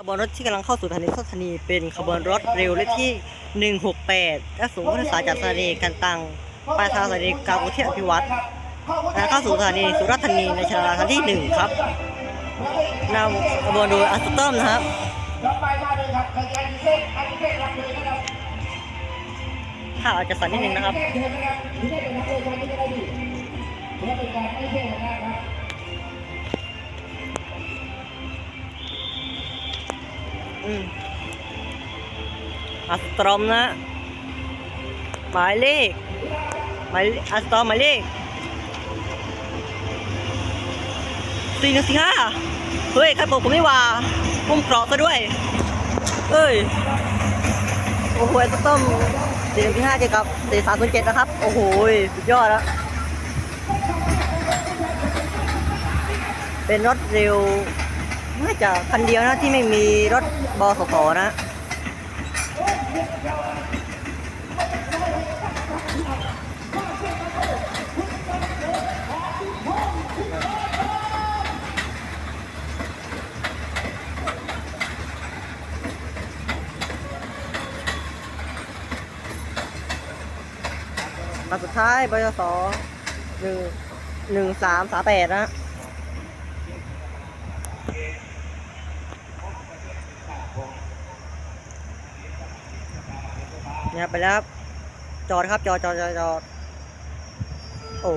ขบวนรถที่กำลังเข้าสู่สถานีสถานีเป็นขบวนรถเร็วเลขที่ 168และสูงผู้โดยสารจากสถานีกันตังไปทางสถานีกางกรุเทพอภิวัตรและเข้าสู่สถานีสุราษฎร์ธานีในชาลาครั้งที่ 1 ครับนำขบวนโดยอัสตอมนะครับต่าเลยครับขยันเส้นอันเส้นรับเลยนะครับถ้าอาจจะสั่นนิดนึงนะครับ อัสตรอมนะ หมายเลขหมายอัสตรอมหมายเลขสี่หนึ่งสี่ห้าเฮ้ยใครบอกผมไม่ว่าผมเกราะซะด้วยเอ้ย โอ้โหอัสตรอมสี่หนึ่งสี่ห้าเจอกับสี่สามศูนย์เจ็ดนะครับ โอ้โหสุดยอดแล้วเป็นรถเร็ว น่าจะคันเดียวนะที่ไม่มีรถบสสนะมาสุดท้ายบยสหนึ่งหนึ่งสามสามแปดนะ เนี่ยไปแล้วครับ จอดครับจอดจอดจอดจอดโอ้